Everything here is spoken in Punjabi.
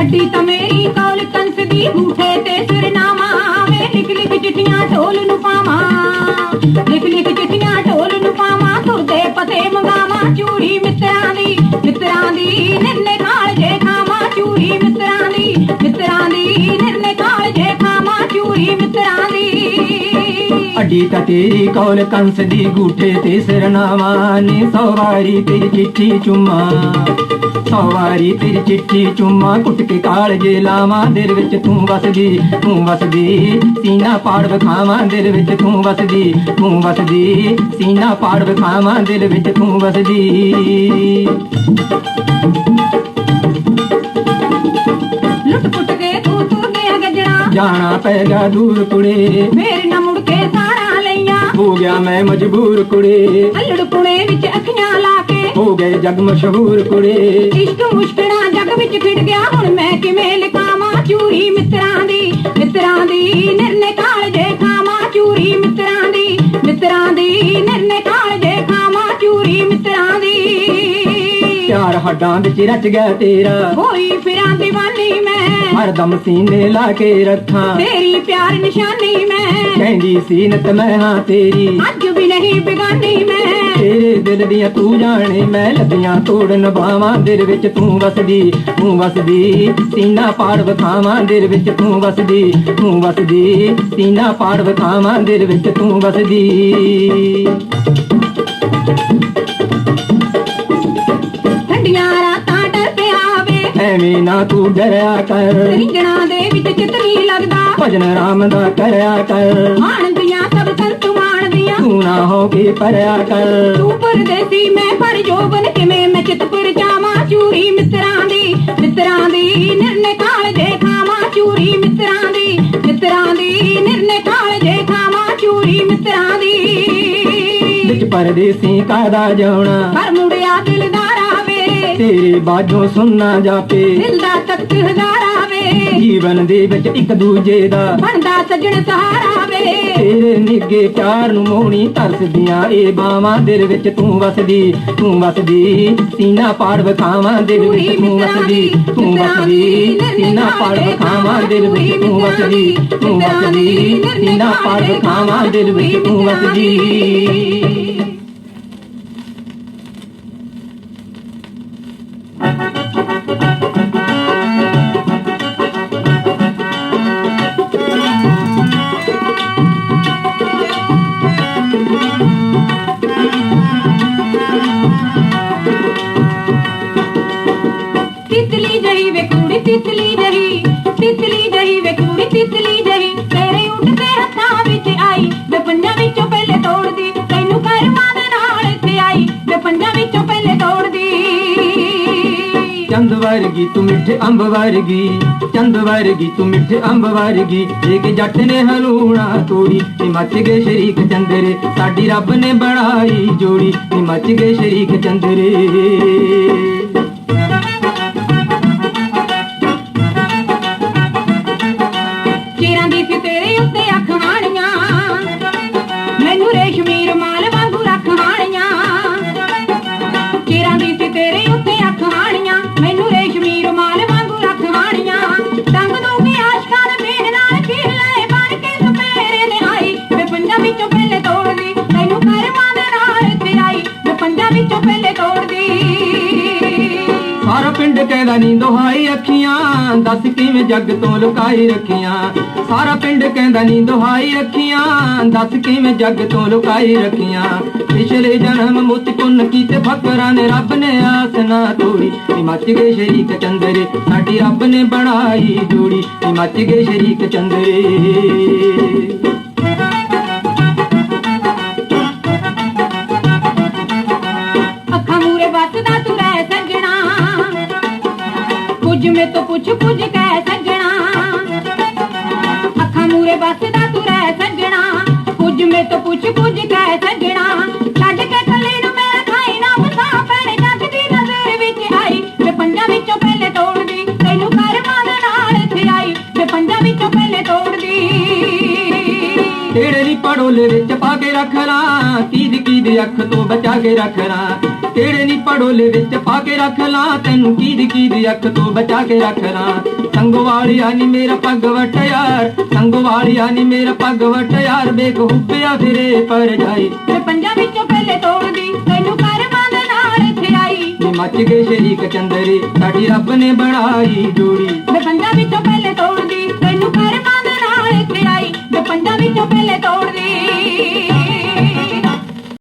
ਅੱਡੀ ਤਾਂ ਮੇਰੀ ਕੌਲ ਕੰਸ ਦੀ ਗੂਠੇ ਤੇ ਸਿਰਨਾਮਾ ਵੇ। ਲਿਖ ਲਿਖ ਚਿੱਠੀਆਂ ਢੋਲ ਨੂੰ ਪਾਵਾਂ। ਲਿਖ ਲਿਖ ਚਿੱਠੀਆਂ ਢੋਲ ਨੂੰ ਪਾਵਾਂ। ਤੁਰਦੇ ਪਤੇ ਮੰਗਾਵਾਂ ਚੂੜੀ ਮਿੱਤਰਾਂ ਦੀ। ਮਿੱਤਰਾਂ ਦੀ ਨਿਰਨੇ ਕਾਲ ਜੇ ਖਾਵਾਂ ਚੂੜੀ ਮਿੱਤਰਾਂ ਦੀ। ਮਿੱਤਰਾਂ ਦੀ ਨਿਰਨੇ ਕਾਲ ਜੇ ਖਾਵਾਂ ਚੂੜੀ ਮਿੱਤਰਾਂ ਤੇਰੀ ਕੌਲ ਕੰਸ ਦੀ ਗੂਠੇ ਤੇ ਸਿਰਨਾਵਾ ਨੇ ਸੌ ਵਾਰੀ ਤੇਰੀ ਚਿੱਠੀ ਚੁੰਮਾ। ਸੌ ਵਾਰੀ ਤੇਰੀ ਚਿੱਠੀ ਚੁੰਮਾ ਕੁੱਟ ਕੇ ਕਾਲਜੇ ਲਾਵਾਂ ਦਿਲ ਵਿੱਚ ਤੂੰ ਵਸਦੀ ਤੂੰ ਵਸਦੀ ਸੀਨਾ ਪਾੜ ਵਿਖਾਵਾਂ ਦਿਲ ਵਿੱਚ ਤੂੰ ਵਸਦੀ ਤੂੰ ਵਸਦੀ ਸੀਨਾ ਪਾੜ ਵਿਖਾਵਾਂ ਦਿਲ ਵਿੱਚ ਤੂੰ ਵਸਦੀ। ਲੁੱਟ ਪੁੱਟ ਕੇ ਤੂੰ ਤੁਰ ਗਿਆ ਗੱਜਣਾ। ਜਾਣਾ ਪੈਗਾ ਦੂਰ ਕੁੜੇ। ਫੇਰ ਹੋ ਗਿਆ ਮੈਂ ਮਜਬੂਰ ਕੁੜੇ। ਅਲੜ ਪੁਣੇ ਵਿੱਚ ਅੱਖੀਆਂ ਲਾ ਕੇ। ਹੋ ਗਏ ਜਗ ਮਸ਼ਹੂਰ ਕੁੜੇ। ਇਸ਼ਕ ਮੁਸ਼ਕਣਾ ਜੱਗ ਵਿੱਚ ਖਿੜ ਗਿਆ। ਹੁਣ ਮੈਂ ਕਿਵੇਂ ਲਿਖਾਵਾਂ ਚੂਰੀ ਮਿੱਤਰਾਂ ਦੀ? ਮਿੱਤਰਾਂ ਦੀ ਨਿਰਨੇ ਕਾਲ ਜੇ ਖਾਵਾਂ ਚੂਰੀ ਮਿੱਤਰਾਂ ਦੀ। ਮਿੱਤਰਾਂ ਦੀ ਨਿਰਨੇ ਕਾਲ ਜੇ ਖਾਵਾਂ ਚੂਰੀ ਮਿੱਤਰਾਂ ਦੀ। ਪਿਆਰ ਹੱਡਾਂ ਵਿੱਚ ਰਚ ਗਿਆ ਤੇਰਾ। ਹੋਈ ਫਿਰਾਂ ਮੈਂ ਹਰਦਮ ਸੀਨੇ ਲਾ ਕੇ ਰੱਖਾਂ। ਤੇਰੀ ਪਿਆਰ ਨਿਸ਼ਾਨੀ ਮੈਂ। ਕਹਿੰਦੀ ਸੀ ਨਤ ਮੈਂ ਹਾਂ ਤੇਰੀ। ਅੱਜ ਵੀ ਨਹੀਂ ਬਿਗਾਨੀ ਮੈਂ। ਤੇਰੇ ਦਿਲ ਦੀਆਂ ਤੂੰ ਜਾਣੇ ਮੈਂ ਲੱਦੀਆਂ ਤੋੜ ਨਭਾਵਾਂ ਦਿਲ ਵਿੱਚ ਤੂੰ ਵਸਦੀ ਤੂੰ ਵਸਦੀ ਸੀਨਾ ਪਾੜ ਵਿਖਾਵਾਂ ਦਿਲ ਵਿੱਚ ਤੂੰ ਵਸਦੀ ਤੂੰ ਵਸਦੀ ਸੀਨਾ ਪਾੜ ਵਿਖਾਵਾਂ ਦਿਲ ਵਿੱਚ ਤੂੰ ਵਸਦੀ। ਐਵੇਂ ਨਾ ਤੂੰ ਡਰਿਆ ਕਰ। ਰਿੰਗਣਾ ਦੇ ਵਿੱਚ ਚਿਤਨੀ ਲੱਗਦਾ। ਭਜਨ ਰਾਮ ਦਾ ਕਰਿਆ ਕਰ। ਮਾਣਦੀਆਂ ਸਭ ਸੰਤ ਮਾਣਦੀਆਂ। ਤੂੰ ਨਾ ਹੋ ਕੇ ਪਰਿਆ ਕਰ। ਤੂੰ ਪਰਦੇਸੀ ਮੈਂ ਪਰ ਜੋਬਨ। ਕਿਵੇਂ ਮੈਂ ਚਿਤ ਪਰ ਜਾਵਾਂ ਚੂਰੀ ਮਿੱਤਰਾਂ ਦੀ? ਮਿੱਤਰਾਂ ਦੀ ਨਿਰਨੇ ਕਾਲ ਜੇ ਖਾਵਾਂ ਚੂਰੀ ਮਿੱਤਰਾਂ ਦੀ। ਮਿੱਤਰਾਂ ਦੀ ਨਿਰਨੇ ਕਾਲ ਜੇ ਖਾਵਾਂ ਚੂਰੀ ਮਿੱਤਰਾਂ ਦੀ। ਵਿੱਚ ਪਰਦੇਸੀ ਕਾਦਾ ਜਾਉਣਾ? ਪਰ ਮੁੜਿਆ ਦਿਲਦਾਰਾ ਵੇ ਤੇਰੇ ਬਾਝੋਂ ਸੁਣਨਾ ਜਾਪੇ। ਦਿਲ ਦਾ ਤਖਤ ਹਜ਼ਾਰਾ ਵੇ ਜੀਵਨ ਦੇ ਵਿੱਚ ਇੱਕ ਦੂਜੇ ਦਾ। ਬਣਦਾ ਸੱਜਣ ਸਹਾਰਾ ਵੇ ਤੇਰੇ ਨਿੱਗੇ ਪਿਆਰ ਨੂੰ ਮੋਹਣੀ ਤਰਸਦੀਆਂ ਇਹ ਬਾਵਾਂ ਦਿਲ ਵਿੱਚ ਤੂੰ ਵਸਦੀ ਤੂੰ ਵਸਦੀ ਸੀਨਾ ਪਾੜ ਵਿਖਾਵਾਂ ਦਿਲ ਵਿੱਚ ਤੂੰ ਵਸਦੀ ਤੂੰ ਵਸਦੀ ਸੀਨਾ ਪਾੜ ਵਿਖਾਵਾਂ ਦਿਲ ਵਿੱਚ ਤੂੰ ਵਸਦੀ ਤੂੰ ਵਸਦੀ ਸੀਨਾ ਪਾੜ ਵਿਖਾਵਾਂ ਦਿਲ ਵਿੱਚ ਤੂੰ ਵਸਦੀ। ਵੇ ਕੁੜੀ ਤਿਤਲੀ ਜਹੀ ਤਿਤਲੀ ਜਹੀ ਵੇ ਕੁੜੀ ਤਿਤਲੀ ਜਹੀ। ਤੇਰੇ ਉੱਡਦੇ ਹੱਥਾਂ ਵਿੱਚ ਆਈ, ਵੇ ਪੰਜਾਂ ਵਿੱਚੋਂ ਪਹਿਲੇ ਤੋੜਦੀ। ਤੈਨੂੰ ਕਰਮਾਂ ਦੇ ਨਾਲ ਇੱਥੇ ਆਈ, ਵੇ ਪੰਜਾਂ ਵਿੱਚੋਂ ਪਹਿਲੇ ਤੋੜਦੀ। ਚੰਦ ਵਰਗੀ ਤੂੰ ਮਿੱਠੇ ਅੰਬ ਵਰਗੀ, ਚੰਦ ਵਰਗੀ ਤੂੰ ਮਿੱਠੇ ਅੰਬ ਵਰਗੀ। ਜੇ ਕਿ ਜੱਟ ਨੇ ਹਲੂਣਾ ਤੋੜੀ ਤੇ ਮੱਚ ਗਏ ਸ਼ਰੀਕ ਚੰਦਰੇ। ਸਾਡੀ ਰੱਬ ਨੇ ਬਣਾਈ ਜੋੜੀ ਤੇ ਮੱਚ ਗਏ ਸ਼ਰੀਕ ਚੰਦਰੇ। ਪਿੰਡ ਕਹਿੰਦਾ ਨੀ ਦੁਹਾਈ ਅੱਖੀਆਂ। ਦੱਸ ਕਿਵੇਂ ਜੱਗ ਤੋਂ ਲੁਕਾਈ ਰੱਖੀਆਂ। ਸਾਰਾ ਪਿੰਡ ਕਹਿੰਦਾ ਨੀ ਦੁਹਾਈ ਅੱਖੀਆਂ। ਦੱਸ ਕਿਵੇਂ ਜੱਗ ਤੋਂ ਲੁਕਾਈ ਰੱਖੀਆਂ। ਪਿਛਲੇ ਜਨਮ ਮੁੱਤ ਪੁੰਨ ਕੀਤੇ ਫਕਰਾਂ ਨੇ ਰੱਬ ਨੇ ਆਸ ਨਾ ਤੋੜੀ। ਮੱਚ ਗਏ ਸ਼ਰੀਕ ਚੰਦਰੇ, ਸਾਡੀ ਰੱਬ ਨੇ ਬਣਾਈ ਜੋੜੀ। ਮੱਚ ਗਏ ਸ਼ਰੀਕ ਚੰਦਰੇ। ਕੁਝ ਕੁਝ ਢੋਲ ਵਿੱਚ ਪਾ ਕੇ ਰੱਖਣਾ ਕੀਦ ਕੀਦ ਅੱਖ ਤੋਂ ਬਚਾ ਕੇ ਰੱਖਣਾ ਤੇਰੇ ਨੀ ਪੜੋਲੇ ਵਿੱਚ ਪਾ ਕੇ ਰੱਖਣਾ ਤੈਨੂੰ ਕੀਦ ਕੀਦ ਅੱਖ ਤੋਂ ਬਚਾ ਕੇ ਰੱਖਣਾ ਸੰਗੋ ਵਾਲਿਆ ਨੀ ਮੇਰਾ ਪੱਗ ਵਟ ਯਾਰ ਸੰਗੋ ਵਾਲਿਆ ਨੀ ਮੇਰਾ ਪੱਗ ਵਟ ਯਾਰ ਬੇਖ ਹੁੱਬਿਆ ਫਿਰੇ ਪਰ ਜਾਈ। ਤੇ ਪੰਜਾਂ ਵਿੱਚੋਂ ਪਹਿਲੇ ਤੋੜਦੀ ਤੈਨੂੰ ਕਰ ਬੰਦ ਨਾਲ ਇੱਥੇ ਆਈ। ਨੀ ਮੱਚ ਗਏ ਸ਼ਰੀਕ ਚੰਦਰੇ ਸਾਡੀ ਰੱਬ ਨੇ ਬਣਾਈ ਜੋੜੀ। ਤੇ ਪੰਜਾਂ ਵਿੱਚੋਂ ਪਹਿਲੇ ਤੋੜਦੀ ਤੈਨੂੰ ਕਰ ਬੰਦ ਨਾਲ ਇੱਥੇ ਪੰਡਾਂ ਵਿੱਚੋਂ ਪਹਿਲੇ ਤੋੜਦੀ